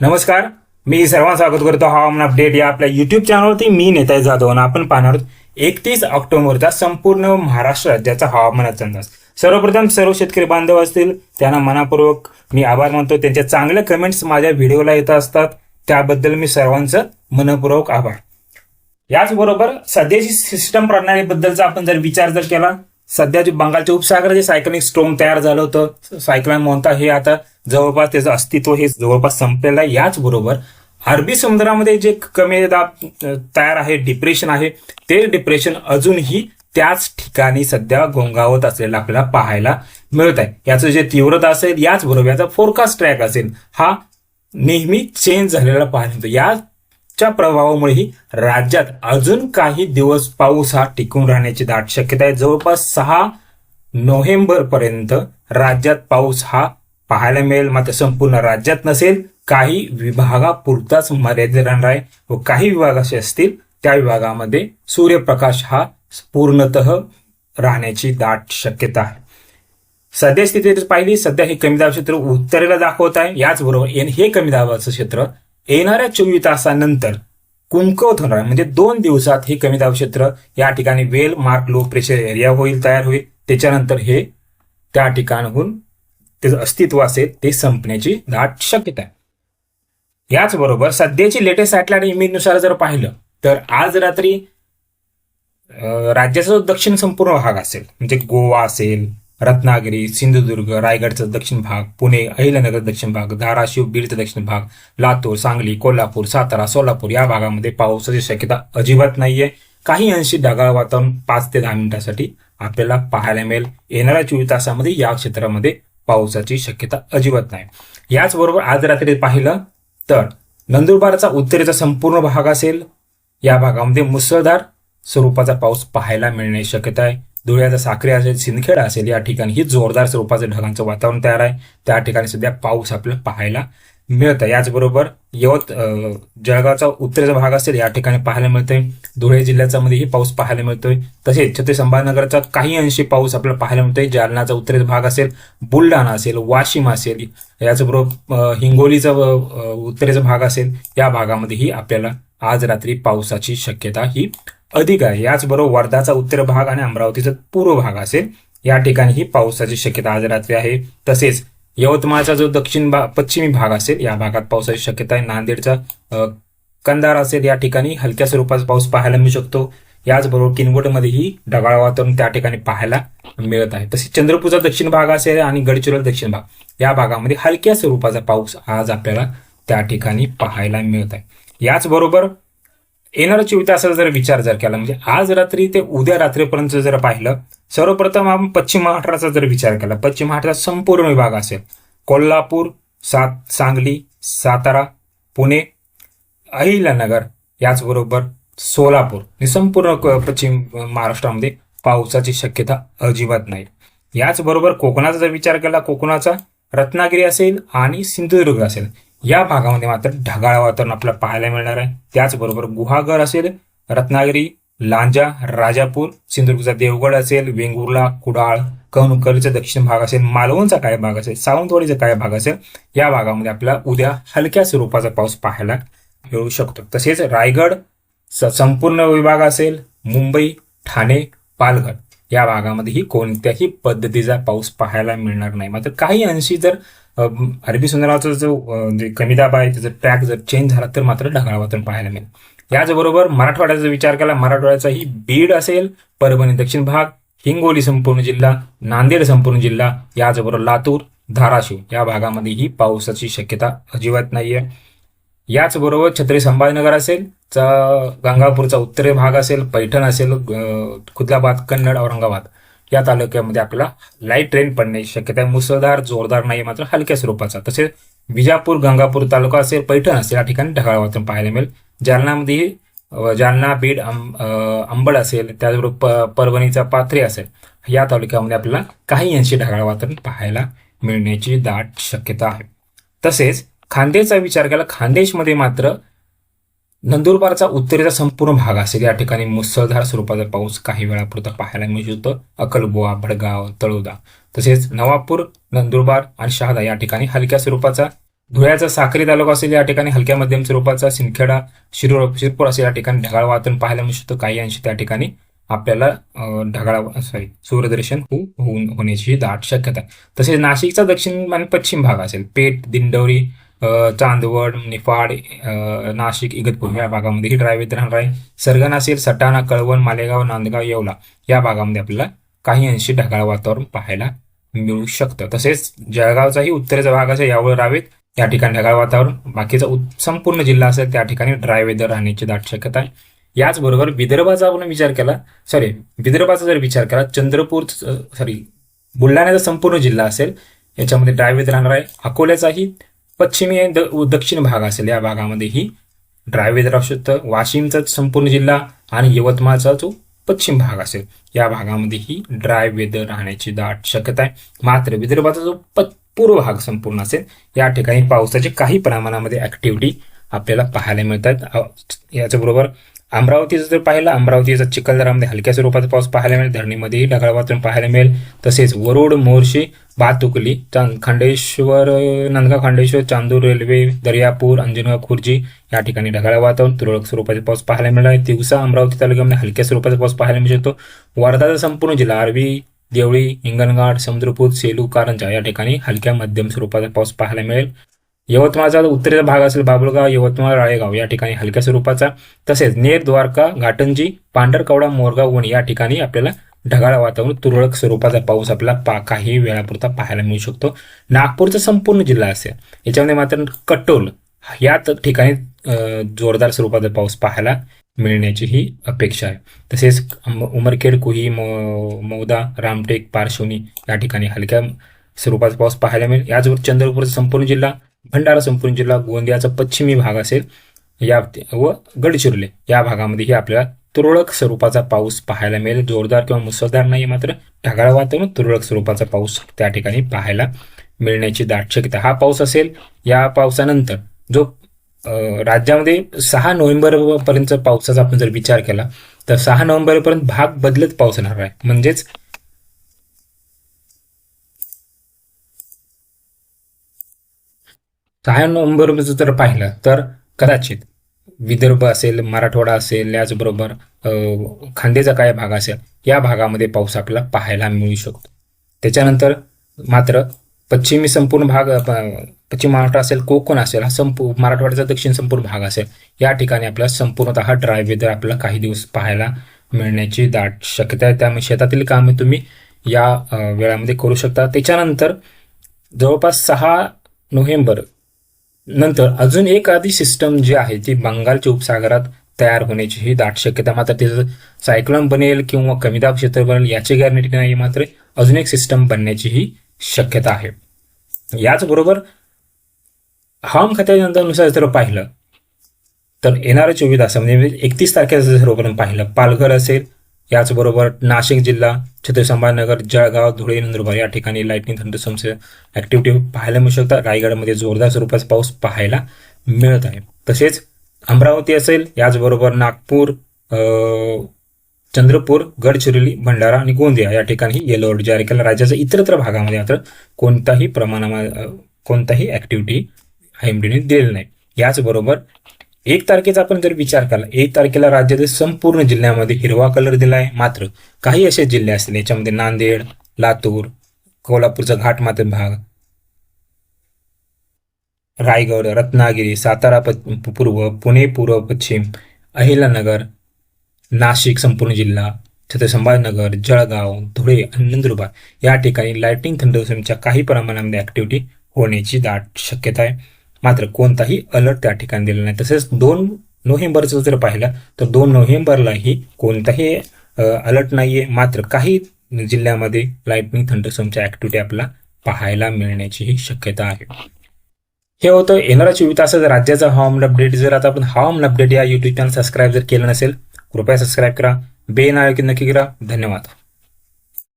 नमस्कार मी सर्वांना स्वागत करतो. हवामान अपडेट या आपल्या युट्यूब चॅनलवरती मी नेताय जाधव आणि आपण पाहणार आहोत एकतीस ऑक्टोबरचा संपूर्ण महाराष्ट्र राज्याचा हवामानाचा अंदाज. सर्वप्रथम सर्व शेतकरी बांधव असतील त्यांना मनापूर्वक मी आभार मानतो. त्यांच्या चांगल्या कमेंट्स माझ्या व्हिडिओला येत असतात. त्याबद्दल मी सर्वांचं मनपूर्वक आभार. याचबरोबर सध्याची सिस्टम प्रणालीबद्दलचा आपण जर विचार जर केला सध्या जे बंगालच्या उपसागरात जे सायक्लिक स्ट्रोम तयार झालं होतं सायक्लॉन मोहता हे आता जवळपास त्याचं अस्तित्व हे जवळपास संपलेलं आहे. याचबरोबर अरबी समुद्रामध्ये जे कमी दाब तयार आहे डिप्रेशन आहे ते डिप्रेशन अजूनही त्याच ठिकाणी सध्या गोंगावत असलेलं आपल्याला पाहायला मिळत आहे. याचं जे तीव्रता असेल याचबरोबर याचा फोरकास्ट ट्रॅक असेल हा नेहमी चेंज झालेला पाहायला मिळतो च्या प्रभावामुळेही राज्यात अजून काही दिवस पाऊस हा टिकून राहण्याची दाट शक्यता आहे. जवळपास सहा नोव्हेंबर पर्यंत राज्यात पाऊस हा पाहायला मिळेल. मात्र संपूर्ण राज्यात नसेल काही विभागापुरताच मर्यादित राहणार आहे व काही विभाग असे असतील त्या विभागामध्ये सूर्यप्रकाश हा पूर्णतः राहण्याची दाट शक्यता आहे. सध्या स्थिती पाहिली सध्या हे कमी दाब क्षेत्र उत्तरेला दाखवत आहे. याचबरोबर एन- हे कमी दाबाचं क्षेत्र येणाऱ्या चोवीस तासानंतर कुंकवत होणार म्हणजे दोन दिवसात हे कमी दाब क्षेत्र या ठिकाणी well marked low pressure area होईल तयार होईल. त्याच्यानंतर हे त्या ठिकाणाहून त्याचं अस्तित्व असेल ते संपण्याची दाट शक्यता आहे. याचबरोबर सध्याची लेटेस्ट सॅटेलाइट इमेजनुसार जर पाहिलं तर आज रात्री राज्याचा जो दक्षिण संपूर्ण भाग असेल म्हणजे गोवा असेल रत्नागिरी सिंधुदुर्ग रायगडचा दक्षिण भाग पुणे अहिल्यानगर दक्षिण भाग धाराशिव बीडचा दक्षिण भाग लातूर सांगली कोल्हापूर सातारा सोलापूर या भागामध्ये पावसाची शक्यता अजिबात नाहीये. काही अंशी ढगाळ वातावरण पाच ते दहा मिनिटांसाठी आपल्याला पाहायला मिळेल. येणाऱ्या चोवीस तासामध्ये या क्षेत्रामध्ये पावसाची शक्यता अजिबात नाही. याचबरोबर आज रात्री पाहिलं तर नंदुरबारचा उत्तरेचा संपूर्ण भाग असेल. या भागामध्ये मुसळधार स्वरूपाचा पाऊस पाहायला मिळण्याची शक्यता आहे. धुळ्याचा साखरे असेल सिंदखेडा असेल या ठिकाणी ही जोरदार स्वरूपाचं ढगांचं वातावरण तयार आहे. त्या ठिकाणी सध्या पाऊस आपल्याला पाहायला मिळतं. याचबरोबर यवत जळगावचा उत्तरेचा भाग असेल या ठिकाणी पाहायला मिळतोय. धुळे जिल्ह्याचा मध्येही पाऊस पाहायला मिळतोय. तसेच छत्रपती संभाजीनगरचा काही अंशी पाऊस आपल्याला पाहायला मिळतोय. जालनाचा उत्तरेचा भाग असेल बुलढाणा असेल वाशिम असेल याचबरोबर हिंगोलीचा उत्तरेचा भाग असेल या भागामध्येही आपल्याला आज रात्री पावसाची शक्यता ही अधिक आहे. याचबरोबर वर्धाचा उत्तर भाग आणि अमरावतीचा पूर्व भाग असेल या ठिकाणीही पावसाची शक्यता आज रात्री आहे. तसेच यवतमाळचा जो दक्षिण भाग पश्चिमी भाग असेल या भागात पावसाची शक्यता आहे. नांदेडचा कंदार कंधार असेल या ठिकाणी. हलक्या स्वरूपाचा पाऊस पाहायला मिळू शकतो. याचबरोबर किनवटमध्येही ढगाळ वातावरण त्या ठिकाणी पाहायला मिळत आहे. तसेच चंद्रपूरचा दक्षिण भाग असेल आणि गडचिरोली दक्षिण भाग या भागामध्ये हलक्या स्वरूपाचा पाऊस आज आपल्याला त्या ठिकाणी पाहायला मिळत आहे. याचबरोबर येणाऱ्या चोवीस तासाचा जर विचार जर केला म्हणजे आज रात्री ते उद्या रात्रीपर्यंत जर पाहिलं सर्वप्रथम आपण पश्चिम महाराष्ट्राचा जर विचार केला पश्चिम महाराष्ट्राचा संपूर्ण विभाग असेल कोल्हापूर सात सांगली सातारा पुणे अहिल्यानगर याचबरोबर सोलापूर हे संपूर्ण पश्चिम महाराष्ट्रामध्ये पावसाची शक्यता अजिबात नाही. याचबरोबर कोकणाचा जर विचार केला कोकणाचा रत्नागिरी असेल आणि सिंधुदुर्ग असेल या भागामध्ये मात्र ढगाळ वातावरण आपल्याला पाहायला मिळणार आहे. त्याचबरोबर गुहागर असेल रत्नागिरी लांजा राजापूर सिंधुदुर्गचा देवगड असेल वेंगुर्ला कुडाळ कणकरीचा दक्षिण भाग असेल मालवणचा काय भाग असेल सावंतवाडीचा काय भाग असेल या भागामध्ये आपल्याला उद्या हलक्या स्वरूपाचा पाऊस पाहायला मिळू शकतो. तसेच रायगड स- संपूर्ण विभाग असेल मुंबई ठाणे पालघर. या भागामध्येही कोणत्याही पद्धतीचा पाऊस पाहायला मिळणार नाही. मात्र काही अंशी जर अरबी समुद्राचा जो जे कमी दाब आहे त्याचा ट्रॅक जर चेंज झाला तर मात्र ढगाळ वातावरण पाहायला मिळेल. याचबरोबर मराठवाड्याचा विचार केला मराठवाड्याचाही बीड असेल परभणी दक्षिण भाग हिंगोली संपूर्ण जिल्हा नांदेड संपूर्ण जिल्हा याचबरोबर लातूर धाराशिव या भागामध्येही पावसाची शक्यता अजिबात नाहीये. याचबरोबर छत्री संभाजीनगर असेल चा- गंगापूरचा उत्तरे भाग असेल पैठण असेल खुदलाबाद कन्नड औरंगाबाद. या तालुक्यामध्ये आपल्याला लाइट ट्रेन पडण्याची शक्यता आहे. मुसळधार जोरदार नाही मात्र हलक्या स्वरूपाचा. तसेच विजापूर गंगापूर तालुका असेल पैठण असेल या ठिकाणी ढगाळ वातावरण पाहायला मिळेल. जालनामध्ये जालना बीड अंबड असेल त्याचबरोबर प- परभणीचा पाथरी असेल या तालुक्यामध्ये आपल्याला काही अंशी ढगाळ वातावरण पाहायला मिळण्याची दाट शक्यता आहे. तसेच खानदेशचा विचार केला खानदेशमध्ये मात्र नंदुरबारचा उत्तरेचा संपूर्ण भाग असेल या ठिकाणी मुसळधार स्वरूपाचा पाऊस काही वेळापुरता पाहायला मिळू शकतो अकलबुवा भडगाव तळोदा तसेच नवापूर नंदुरबार आणि शहादा या ठिकाणी हलक्या स्वरूपाचा धुळ्याचा साखरी तालुका असेल या ठिकाणी हलक्या मध्यम स्वरूपाचा सिंदखेडा शिरूर शिरपूर असेल या ठिकाणी ढगाळ वातावरण पाहायला मिळू शकतो काही अंशी त्या ठिकाणी आपल्याला ढगाळ सॉरी सूर्यदर्शन होऊ होऊन होण्याची दाट शक्यता आहे. तसेच नाशिकचा दक्षिण आणि पश्चिम भाग असेल पेठ दिंडोरी चांदवड निफाड नाशिक इगतपूर या भागामध्ये ही ड्रायव्ह राहणार आहे. सरगण असेल सटाणा कळवण मालेगाव नांदगाव येवला या भागामध्ये आपल्याला काही अंशी ढगाळ वातावरण पाहायला मिळू शकतं. तसेच जळगावचाही उत्तरेचा भाग असेल यावर रावेत या ठिकाणी ढगाळ वातावरण. बाकीचा संपूर्ण जिल्हा असेल त्या ठिकाणी ड्राय वेदर राहण्याची दाट शक्यता आहे. याचबरोबर विदर्भाचा आपण विचार केला सॉरी विदर्भाचा जर विचार केला चंद्रपूर सॉरी बुलढाण्याचा संपूर्ण जिल्हा असेल याच्यामध्ये ड्राय वेदर राहणार आहे. अकोल्याचाही पश्चिमी द- दक्षिण भाग असेल. या भागामध्येही ड्राय वेदर असू शकतं वाशिमचा संपूर्ण जिल्हा आणि यवतमाळचा जो पश्चिम भाग असेल या भागामध्ये ही ड्राय वेदर राहण्याची दाट शक्यता आहे. मात्र विदर्भाचा जो प- पूर्व भाग संपूर्ण असेल या ठिकाणी पावसाची काही प्रमाणामध्ये ऍक्टिव्हिटी आपल्याला पाहायला मिळतात. याच्याबरोबर अमरावतीचं जर पाहिलं अमरावतीचा चिखलदरामध्ये हलक्या स्वरूपाचा पाऊस पाहायला मिळेल. धरणीमध्येही ढगाळ वातावरण पाहायला मिळेल. तसेच वरुड मोर्शी भातुकली चांद खांडेश्वर नंदगाव खांडेश्वर चांदूर रेल्वे दर्यापूर अंजनगाव खुर्जी या ठिकाणी ढगाळ वातावरण तुरळक स्वरूपाचा पाऊस पाहायला मिळाला आहे. दिवसा अमरावती तालुक्यामध्ये हलक्या स्वरूपाचा पाऊस पाहायला मिळू शकतो. वर्धाचा संपूर्ण जिल्हा आरवी देवळी हिंगणघाट समुद्रपूर सेलू कारंजा या ठिकाणी हलक्या मध्यम स्वरूपाचा पाऊस पाहायला मिळेल. यवतमाळचा उत्तरेचा भाग असेल बाबुळगाव यवतमाळ राळेगाव या ठिकाणी हलक्या स्वरूपाचा. तसेच नेर द्वारका घाटंजी पांढरकवडा मोरगाव वणी या ठिकाणी आपल्याला ढगाळ वातावरण तुरळक स्वरूपाचा पाऊस आपल्याला पा काही वेळापुरता पाहायला मिळू शकतो. नागपूरचा संपूर्ण जिल्हा असेल याच्यामध्ये मात्र कट्टोल या ठिकाणी जोरदार स्वरूपाचा पाऊस पाहायला मिळण्याची ही अपेक्षा आहे. तसेच उमरखेड कुही मौदा रामटेक पारशिवनी या ठिकाणी हलक्या स्वरूपाचा पाऊस पाहायला मिळेल. याचबरोबर चंद्रपूरचा संपूर्ण जिल्हा भंडारा संपूर्ण जिल्हा गोंदियाचा पश्चिमी भाग असेल या व गडचिरोली या भागामध्येही आपल्याला तुरळक स्वरूपाचा पाऊस पाहायला मिळेल. जोरदार किंवा मुसळधार नाही मात्र ढगाळ वातावरण तुरळक स्वरूपाचा पाऊस त्या ठिकाणी पाहायला मिळण्याची दाट शक्यता हा पाऊस असेल या पावसानंतर जो राज्यामध्ये सहा नोव्हेंबर पर्यंत पावसाचा आपण जर विचार केला तर सहा नोव्हेंबरपर्यंत भाग बदलत पाऊस येणार आहे. म्हणजेच सहा नोव्हेंबरमध्ये जर पाहिलं तर कदाचित विदर्भ असेल मराठवाडा असेल याचबरोबर खांदेचा काय भाग असेल या भागामध्ये पाऊस आपल्याला पाहायला मिळू शकतो. त्याच्यानंतर मात्र पश्चिमी संपूर्ण भाग पश्चिम महाराष्ट्र असेल कोकण असेल हा संपू मराठवाड्याचा दक्षिण संपूर्ण भाग असेल या ठिकाणी आपल्याला संपूर्णतः ड्राय वेदर आपल्याला काही दिवस पाहायला मिळण्याची दाट शक्यता आहे. त्यामुळे शेतातील कामे तुम्ही या वेळामध्ये करू शकता. त्याच्यानंतर जवळपास सहा नोव्हेंबर नंतर अजून एक आधी सिस्टम जी आहे ती बंगालच्या उपसागरात तयार होण्याची ही दाट शक्यता. मात्र तिचं सायक्लोन बनेल किंवा कमी दाब क्षेत्र बनेल याची गॅरंटी नाही मात्र अजून एक सिस्टम बनण्याची ही शक्यता आहे. याचबरोबर हवामान खात्याच्या अंदाजानुसार जर पाहिलं तर येणाऱ्या चोवीस तासामध्ये म्हणजे एकतीस तारखेचं जर आपण पाहिलं पालघर असेल याचबरोबर नाशिक जिल्हा छत्रपती संभाजीनगर जळगाव धुळे नंदुरबार या ठिकाणी लाईटनिंग थंडरसमचे ऍक्टिव्हिटी पाहायला मिळू शकतात. रायगडमध्ये जोरदार स्वरूपाचा पाऊस पाहायला मिळत आहे. तसेच अमरावती असेल याचबरोबर नागपूर चंद्रपूर गडचिरोली भंडारा आणि गोंदिया या ठिकाणी येलो अलर्ट जारी केला. राज्याच्या इतरत्र भागामध्ये मात्र कोणताही प्रमाणामध्ये कोणताही ऍक्टिव्हिटी आयएमडीने दिलेली नाही. याचबरोबर एक तारखेचा आपण जर विचार केला एक तारखेला राज्यातील संपूर्ण जिल्ह्यामध्ये हिरवा कलर दिला आहे मात्र काही असे जिल्हे असतील याच्यामध्ये नांदेड लातूर कोल्हापूरचा घाटमाथ्यात भाग रायगड रत्नागिरी सातारा पूर्व पुणे पूर्व पश्चिम अहिलानगर नाशिक संपूर्ण जिल्हा छत्रपती संभाजीनगर जळगाव धुळे आणि नंदुरबार या ठिकाणी लायटिंग थंडरस्टॉर्मच्या काही प्रमाणामध्ये ऍक्टिव्हिटी होण्याची दाट शक्यता आहे. मात्र कोणताही अलर्ट त्या ठिकाणी दिला नाही. तसेच दोन नोव्हेंबरचं जर पाहिलं तर दोन नोव्हेंबरलाही कोणताही अलर्ट नाहीये. मात्र काही जिल्ह्यामध्ये लाईटनिंग थंडरस्टॉर्मच्या ऍक्टिव्हिटी आपल्याला पाहायला मिळण्याची ही शक्यता आहे. हे होतं येणाऱ्या चोवीस राज्याचा हवामान अपडेट जर आता आपण हवामान अपडेट या युट्यूब चॅनल सबस्क्राईब जर केलं नसेल कृपया सबस्क्राईब करा. बेन आयोजित नक्की करा. धन्यवाद.